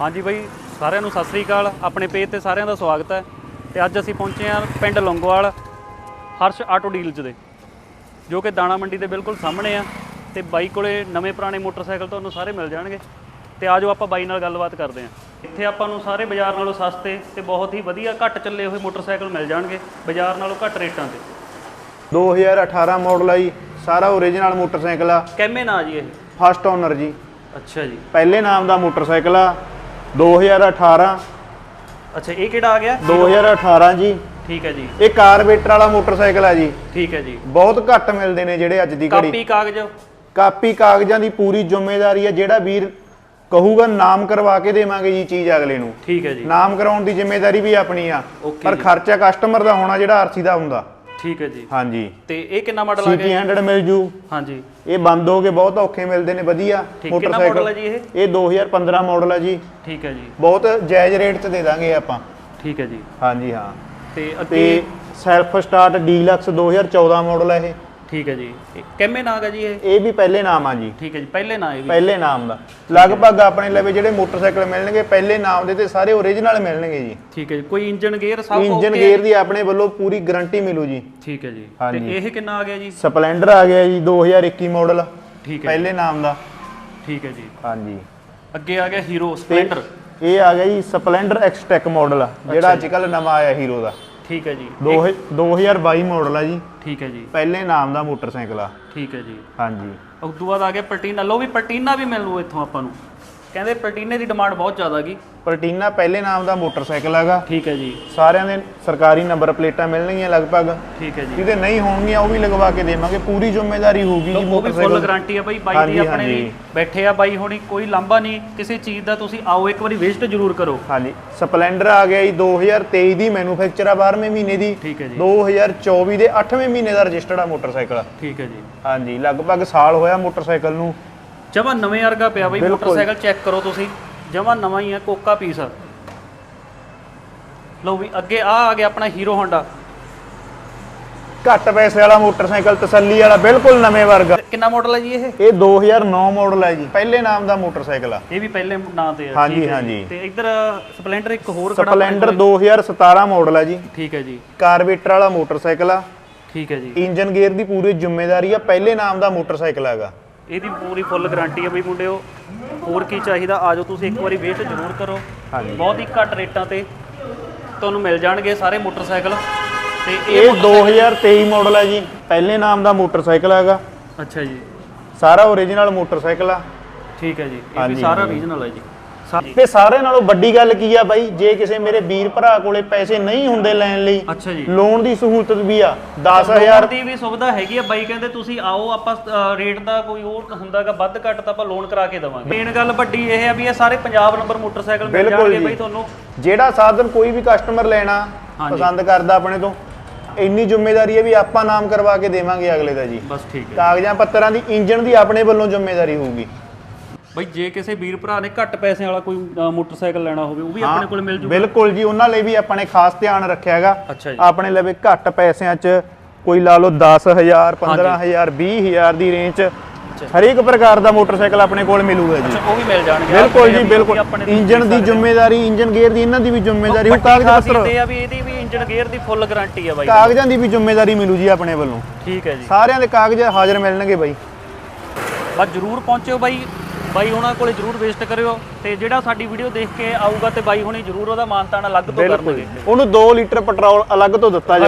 ਹਾਂਜੀ ਬਾਈ ਸਾਰਿਆਂ ਨੂੰ ਸਤਿ ਸ੍ਰੀ ਅਕਾਲ। ਆਪਣੇ ਪੇਜ ਤੇ ਸਾਰਿਆਂ ਦਾ ਸਵਾਗਤ ਹੈ। ਤੇ ਅੱਜ ਅਸੀਂ ਪਹੁੰਚੇ ਹਾਂ ਪਿੰਡ ਲੌਂਗੋਵਾਲ ਹਰਸ਼ ਆਟੋ ਡੀਲਸ ਦੇ ਜੋ ਕਿ ਦਾਣਾ ਮੰਡੀ ਦੇ ਬਿਲਕੁਲ ਸਾਹਮਣੇ ਆ। ਤੇ ਬਾਈ ਕੋਲੇ ਨਵੇਂ ਪੁਰਾਣੇ ਮੋਟਰਸਾਈਕਲ ਤੁਹਾਨੂੰ ਸਾਰੇ ਮਿਲ ਜਾਣਗੇ। ਤੇ ਆਜੋ ਆਪਾਂ ਬਾਈ ਨਾਲ ਗੱਲਬਾਤ ਕਰਦੇ ਹਾਂ। ਇੱਥੇ ਆਪਾਂ ਨੂੰ ਸਾਰੇ ਬਾਜ਼ਾਰ ਨਾਲੋਂ ਸਸਤੇ ਤੇ ਬਹੁਤ ਹੀ ਵਧੀਆ ਘੱਟ ਚੱਲੇ ਹੋਏ ਮੋਟਰਸਾਈਕਲ ਮਿਲ ਜਾਣਗੇ ਬਾਜ਼ਾਰ ਨਾਲੋਂ ਘੱਟ ਰੇਟਾਂ ਤੇ। 2018 ਮਾਡਲ ਆ ਜੀ ਸਾਰਾ ਓਰੀਜਨਲ ਮੋਟਰਸਾਈਕਲ ਆ। ਕਿੰਨੇ ਨਾ ਜੀ ਇਹ? ਫਸਟ ਓਨਰ ਜੀ। ਅੱਛਾ ਜੀ। ਪਹਿਲੇ ਨਾਮ ਦਾ ਮੋਟਰਸਾਈਕਲ ਆ। 2018 ਅੱਛਾ ਇਹ ਕਿਹੜਾ ਆ ਗਿਆ? 2018 ਜੀ। ਠੀਕ ਹੈ ਜੀ। ਇਹ ਕਾਰਬੇਟਰ ਵਾਲਾ ਮੋਟਰਸਾਈਕਲ ਆ ਜੀ। ਠੀਕ ਹੈ ਜੀ। ਬਹੁਤ ਘੱਟ ਮਿਲਦੇ ਨੇ ਜਿਹੜੇ ਅੱਜ ਦੀ ਘੜੀ। ਕਾਪੀ ਕਾਗਜ਼? ਕਾਪੀ ਕਾਗਜ਼ਾਂ ਦੀ ਪੂਰੀ ਜ਼ਿੰਮੇਵਾਰੀ ਆ ਜਿਹੜਾ ਵੀਰ ਕਹੂਗਾ ਨਾਮ ਕਰਵਾ ਕੇ ਦੇਵਾਂਗੇ ਜੀ ਚੀਜ਼ ਅਗਲੇ ਨੂੰ। ਠੀਕ ਹੈ ਜੀ। ਨਾਮ ਕਰਾਉਣ ਦੀ ਜ਼ਿੰਮੇਵਾਰੀ ਵੀ ਆਪਣੀ ਆ। ਪਰ। ਖਰਚਾ ਕਸਟਮਰ ਦਾ ਹੋਣਾ ਜਿਹੜਾ ਆਰਸੀ ਦਾ ਹੁੰਦਾ। ਠੀਕ ਹੈ ਜੀ। ਹਾਂਜੀ। ਤੇ ਇਹ ਕਿੰਨਾ ਮਾਡਲ ਆ ਸੀਟੀ ਗਿਆ 100 ਮਿਲ ਜੂ। ਹਾਂਜੀ। ਇਹ ਬੰਦ ਹੋ ਕੇ ਬਹੁਤ ਔਖੇ ਮਿਲਦੇ ਨੇ ਵਧੀਆ। ਠੀਕ, ਕਿੰਨਾ model ਹੈ ਜੀ ਇਹ? ਇਹ 2015 ਮਾਡਲ ਹੈ ਜੀ। ਠੀਕ ਹੈ ਜੀ। ਬਹੁਤ ਜਾਇਜ਼ ਰੇਟ 'ਚ ਦੇ ਦਾਂਗੇ ਆਪਾਂ। ਠੀਕ ਹੈ ਜੀ। ਹਾਂਜੀ ਹਾਂ। ਤੇ ਤੇ ਅੱਗੇ ਸੈਲਫ ਸਟਾਰਟ ਡੀਲਕਸ 2014 ਮਾਡਲ ਹੈ ਇਹ। ਠੀਕ ਹੈ ਜੀ। ਕਿੰਨੇ ਨਾਗ ਹੈ ਜੀ ਇਹ? ਇਹ ਵੀ ਪਹਿਲੇ ਨਾਮ ਆ ਜੀ। ਠੀਕ ਹੈ ਜੀ ਪਹਿਲੇ ਨਾ ਇਹ ਵੀ। ਪਹਿਲੇ ਨਾਮ ਦਾ। ਲਗਭਗ ਆਪਣੇ ਲਵੇ ਜਿਹੜੇ ਮੋਟਰਸਾਈਕਲ ਮਿਲਣਗੇ ਪਹਿਲੇ ਨਾਮ ਦੇ ਤੇ ਸਾਰੇ ਓਰੀਜਨਲ ਮਿਲਣਗੇ ਜੀ। ਠੀਕ ਹੈ ਜੀ ਕੋਈ ਇੰਜਨ ਗੇਅਰ ਸਭ ਇੰਜਨ okay? ਗੇਅਰ ਦੀ ਆਪਣੇ ਵੱਲੋਂ ਪੂਰੀ ਗਾਰੰਟੀ ਮਿਲੂ ਜੀ। ਠੀਕ ਹੈ ਜੀ। ਤੇ। ਇਹ ਕਿੰਨਾ ਆ ਗਿਆ ਜੀ? ਸਪਲੈਂਡਰ ਆ ਗਿਆ ਜੀ 2021 ਮਾਡਲ ਠੀਕ ਹੈ ਪਹਿਲੇ ਨਾਮ ਦਾ। ਠੀਕ ਹੈ ਜੀ। ਹਾਂਜੀ। ਅੱਗੇ ਆ ਗਿਆ ਹੀਰੋ ਸਪਲੈਂਡਰ ਇਹ ਆ ਗਿਆ ਜੀ ਸਪਲੈਂਡਰ ਐਕਸਟੈਕ ਮਾਡਲ ਜਿਹੜਾ ਅੱਜ ਕੱਲ ਨਵਾਂ ਆਇਆ ਹੀਰੋ ਦਾ। ਠੀਕ ਹੈ ਜੀ। ਦੋ ਹਜ਼ਾਰ- 2022 ਮਾਡਲ ਆ ਜੀ। ਠੀਕ ਹੈ ਜੀ। ਪਹਿਲੇ ਨਾਮ ਦਾ ਮੋਟਰਸਾਈਕਲ ਆ। ਠੀਕ ਹੈ ਜੀ। ਹਾਂਜੀ। ਉਸ ਤੋਂ ਬਾਅਦ ਆ ਗਿਆ ਪਲਟੀਨਾ। ਲੋ ਵੀ ਪਲਟੀਨਾ ਵੀ ਮਿਲ ਲੂ ਇੱਥੋਂ ਆਪਾਂ ਨੂੰ। ਕਹਿੰਦੇ ਪਲਟੀਨੇ ਦੀ ਡਿਮਾਂਡ ਬਹੁਤ ਜ਼ਿਆਦਾ ਗਈ ਪਲਟੀਨਾ ਪਹਿਲੇ ਨਾਮ ਦਾ ਮੋਟਰਸਾਈਕਲ ਹੈਗਾ। ਠੀਕ ਹੈ ਜੀ। ਸਾਰਿਆਂ ਦੇ ਸਰਕਾਰੀ ਨੰਬਰ ਪਲੇਟਾਂ ਮਿਲਣਗੀਆਂ ਲਗਭਗ। ਠੀਕ ਹੈ ਜੀ। ਜਿਹਦੇ ਨਹੀਂ ਹੋਣਗੀਆਂ ਉਹ ਵੀ ਲਗਵਾ ਕੇ ਦੇਵਾਂਗੇ। ਪੂਰੀ ਜ਼ਿੰਮੇਵਾਰੀ ਹੋਊਗੀ ਜੀ ਉਹ ਵੀ ਫੁੱਲ ਗਾਰੰਟੀ ਆ ਬਾਈ। ਬਾਈ ਦੀ ਆਪਣੇ। ਵੀ ਬੈਠੇ ਆ ਬਾਈ ਹੋਣੀ। ਕੋਈ ਲਾਂਭਾ ਨਹੀਂ। ਕਿਸੇ ਚੀਜ਼ ਦਾ ਤੁਸੀਂ ਆਓ ਇੱਕ ਵਾਰੀ ਵਿਜ਼ਿਟ ਜ਼ਰੂਰ ਕਰੋ। ਹਾਂਜੀ। ਸਪਲੈਂਡਰ ਆ ਗਿਆ ਜੀ 2023 ਦੀ ਮੈਨੂਫੈਕਚਰ ਆ 12ਵੇਂ ਮਹੀਨੇ ਦੀ। ਠੀਕ ਹੈ ਜੀ। 2024 ਦੇ 8ਵੇਂ ਮਹੀਨੇ ਦਾ ਰਜਿਸਟਰਡ ਆ ਮੋਟਰਸਾਈਕਲ। ਠੀਕ ਹੈ ਜੀ। ਹਾਂਜੀ। ਲਗਭਗ ਸਾਲ ਹੋਇਆ ਮੋਟਰਸਾਈਕਲ ਨੂੰ। ਜਮਾ ਨਵੇਂ ਵਰਗਾ ਪਿਆ ਬਾਈ ਬਿਲਕੁਲ। ਮੋਟਰਸਾਈਕਲ ਚੈੱਕ ਕਰੋ ਤੁਸੀਂ। ਜਮਾ ਨਵਾਂ ਹੀ ਆ ਕੋਕਾ ਪੀਸ ਲਓ ਵੀ ਅੱਗੇ ਆ ਆ ਗਿਆ ਆਪਣਾ ਹੀਰੋ ਹੋਂਡਾ ਘੱਟ ਪੈਸੇ ਵਾਲਾ ਮੋਟਰਸਾਈਕਲ ਤਸੱਲੀ ਵਾਲਾ ਬਿਲਕੁਲ ਨਵੇਂ ਵਰਗਾ। ਕਿੰਨਾ ਮਾਡਲ ਹੈ ਜੀ ਇਹ? ਇਹ 2009 ਮਾਡਲ ਹੈ ਜੀ। ਪਹਿਲੇ ਨਾਮ ਦਾ ਮੋਟਰਸਾਈਕਲ ਆ। ਇਹ ਵੀ ਪਹਿਲੇ ਨਾਂ ਤੇ ਆ ਹਾਂਜੀ, ਠੀਕ ਹੈ ਜੀ। ਹਾਂਜੀ। ਤੇ ਇੱਧਰ ਸਪਲੈਂਡਰ ਇੱਕ ਹੋਰ ਖੜਾ ਆਪਣੇ ਸਪਲੈਂਡਰ ਕੋਲ। 2017 ਮਾਡਲ ਹੈ ਜੀ। ਠੀਕ ਹੈ ਜੀ। ਕਾਰਬੇਟਰ ਵਾਲਾ ਮੋਟਰਸਾਈਕਲ ਆ। ਠੀਕ ਹੈ ਜੀ। ਇੰਜਨ ਗੇਅਰ ਦੀ ਪੂਰੀ ਜ਼ਿੰਮੇਵਾਰੀ ਆ ਪਹਿਲੇ ਨਾਮ ਦਾ ਮੋਟਰਸਾਈਕਲ ਹੈਗਾ। ਇਹਦੀ ਪੂਰੀ ਫੁੱਲ ਗਾਰੰਟੀ ਹੈ ਬਈ ਮੁੰਡਿਓ। ਹੋਰ ਕੀ ਚਾਹੀਦਾ ਆਜੋ ਤੁਸੀਂ ਇੱਕ ਵਾਰੀ ਵੇਟ ਜ਼ਰੂਰ ਕਰੋ। ਹਾਂਜੀ। ਬਹੁਤ ਹੀ ਘੱਟ ਰੇਟਾਂ ਤੇ ਤੁਹਾਨੂੰ ਮਿਲ ਜਾਣਗੇ ਸਾਰੇ ਮੋਟਰਸਾਈਕਲ। ਤੇ ਇਹ ਇਹ 2023 ਮਾਡਲ ਹੈ ਜੀ। ਪਹਿਲੇ ਨਾਮ ਦਾ ਮੋਟਰਸਾਈਕਲ ਹੈਗਾ ਅੱਛਾ ਜੀ। ਸਾਰਾ ਓਰੀਜਨਲ ਮੋਟਰਸਾਈਕਲ ਆ। ਠੀਕ ਹੈ ਜੀ। ਇਹ ਵੀ ਸਾਰਾ। ਰੀਜਨਲ ਹੈ ਜੀ। ਤੇ ਸਾਰੇ ਨਾਲੋਂ ਵੱਡੀ ਗੱਲ ਕੀ ਆ ਬਾਈ? ਜੇ ਕਿਸੇ ਮੇਰੇ ਵੀਰ ਭਰਾ ਕੋਲੇ ਪੈਸੇ ਨਹੀਂ ਹੁੰਦੇ ਲੈਣ ਲਈ ਅੱਛਾ ਜੀ। ਲੋਨ ਦੀ ਸਹੂਲਤ ਵੀ ਆ ਲੋਨ 10000 ਦੀ ਵੀ ਸੁਵਿਧਾ ਹੈਗੀ ਆ ਬਾਈ ਕਹਿੰਦੇ ਤੁਸੀਂ ਆਓ ਆਪਾਂ ਰੇਟ ਦਾ ਕੋਈ ਹੋਰ ਹੁੰਦਾਗਾ ਵੱਧ ਘੱਟ ਤਾਂ ਆਪਾਂ ਲੋਨ ਕਰਾ ਕੇ ਦੇਵਾਂਗੇ। ਮੇਨ ਗੱਲ ਵੱਡੀ ਇਹ ਆ ਵੀ ਇਹ ਸਾਰੇ ਪੰਜਾਬ ਨੰਬਰ ਮੋਟਰਸਾਈਕਲ ਮਿਲ ਜਾਣਗੇ। ਬਾਈ ਤੁਹਾਨੂੰ। ਜਿਹੜਾ ਸਾਧਨ ਕੋਈ ਵੀ ਕਸਟਮਰ ਲੈਣਾ। ਪਸੰਦ ਕਰਦਾ ਆਪਣੇ ਤੋਂ ਇੰਨੀ ਜ਼ਿੰਮੇਵਾਰੀ ਹੈ ਵੀ ਆਪਾਂ ਨਾਮ ਕਰਵਾ ਕੇ ਦੇਵਾਂਗੇ ਅਗਲੇ ਦਾ ਜੀ। ਬਸ ਠੀਕ ਹੈ। ਕਾਗਜ਼ਾਂ ਪੱਤਰਾਂ ਦੀ ਇੰਜਨ ਦੀ ਆਪਣੇ ਵੱਲੋਂ ਜ਼ਿੰਮੇਵਾਰੀ ਹੋਊਗੀ। ਬਾਈ ਜੇ ਕਿਸੇ ਵੀਰ ਭਰਾ ਨੇ ਘੱਟ ਪੈਸਿਆਂ ਵਾਲਾ ਕੋਈ ਅ, ਮੋਟਰਸਾਈਕਲ ਲੈਣਾ ਹੋਵੇ ਉਹ ਵੀ ਆਪਣੇ ਕੋਲ ਮਿਲ ਜੂ ਬਿਲਕੁਲ ਜੀ ਉਹਨਾਂ ਲਈ ਵੀ ਆਪਾਂ ਨੇ ਖਾਸ ਧਿਆਨ ਰੱਖਿਆ ਹੈਗਾ। ਅੱਛਾ ਜੀ। ਆਪਣੇ ਲਵੇ ਘੱਟ ਪੈਸਿਆਂ 'ਚ ਕੋਈ ਲਾ ਲਓ 10000 15000 20000 ਦੀ ਰੇਂਜ 'ਚ ਹਰੇਕ ਪ੍ਰਕਾਰ ਦਾ ਮੋਟਰਸਾਈਕਲ ਆਪਣੇ ਕੋਲ ਮਿਲੂਗਾ ਜੀ। ਉਹ ਵੀ ਮਿਲ ਜਾਣਗੇ। ਬਿਲਕੁਲ ਜੀ ਆਪਣੇ ਬਿਲਕੁਲ। ਆਪਣੇ ਇੰਜਨ ਦੀ ਜ਼ਿੰਮੇਵਾਰੀ ਇੰਜਨ ਗੇਅਰ ਦੀ ਇਹਨਾਂ ਦੀ ਵੀ ਜ਼ਿੰਮੇਵਾਰੀ ਉਹ ਕਾਗਜ਼ ਪੱਤਰ। ਆ ਵੀ ਇਹਦੀ ਵੀ ਇੰਜਨ ਗੇਅਰ ਦੀ ਫੁੱਲ ਗਾਰੰਟੀ ਆ ਬਾਈ। ਕਾਗਜ਼ਾਂ ਦੀ ਵੀ ਜ਼ਿੰਮੇਵਾਰੀ ਮਿਲੂ ਜੀ ਆਪਣੇ ਵੱਲੋਂ। ਠੀਕ ਹੈ ਜੀ। ਸਾਰਿਆਂ ਦੇ ਕਾਗਜ਼ ਹਾਜ਼ਰ ਮਿਲਣਗੇ ਬਾਈ। ਬਸ ਜਰੂਰ ਪਹੁੰਚਿਓ ਬਾਈ। ਬਾਈ ਉਹਨਾਂ ਕੋਲੇ ਜਰੂਰ ਵਿਜ਼ਿਟ ਕਰਿਓ ਤੇ ਜਿਹੜਾ ਸਾਡੀ ਵੀਡੀਓ ਦੇਖ ਕੇ ਆਊਗਾ ਤੇ ਬਾਈ ਹੁਣੀ ਜਰੂਰ ਉਹਦਾ ਮਾਨਤਾਨ ਅਲੱਗ ਤੋਂ ਕਰਨਗੇ। ਉਹਨੂੰ 2 ਲੀਟਰ ਪੈਟਰੋਲ ਅਲੱਗ ਤੋਂ ਦਿੱਤਾ ਜਾਊ।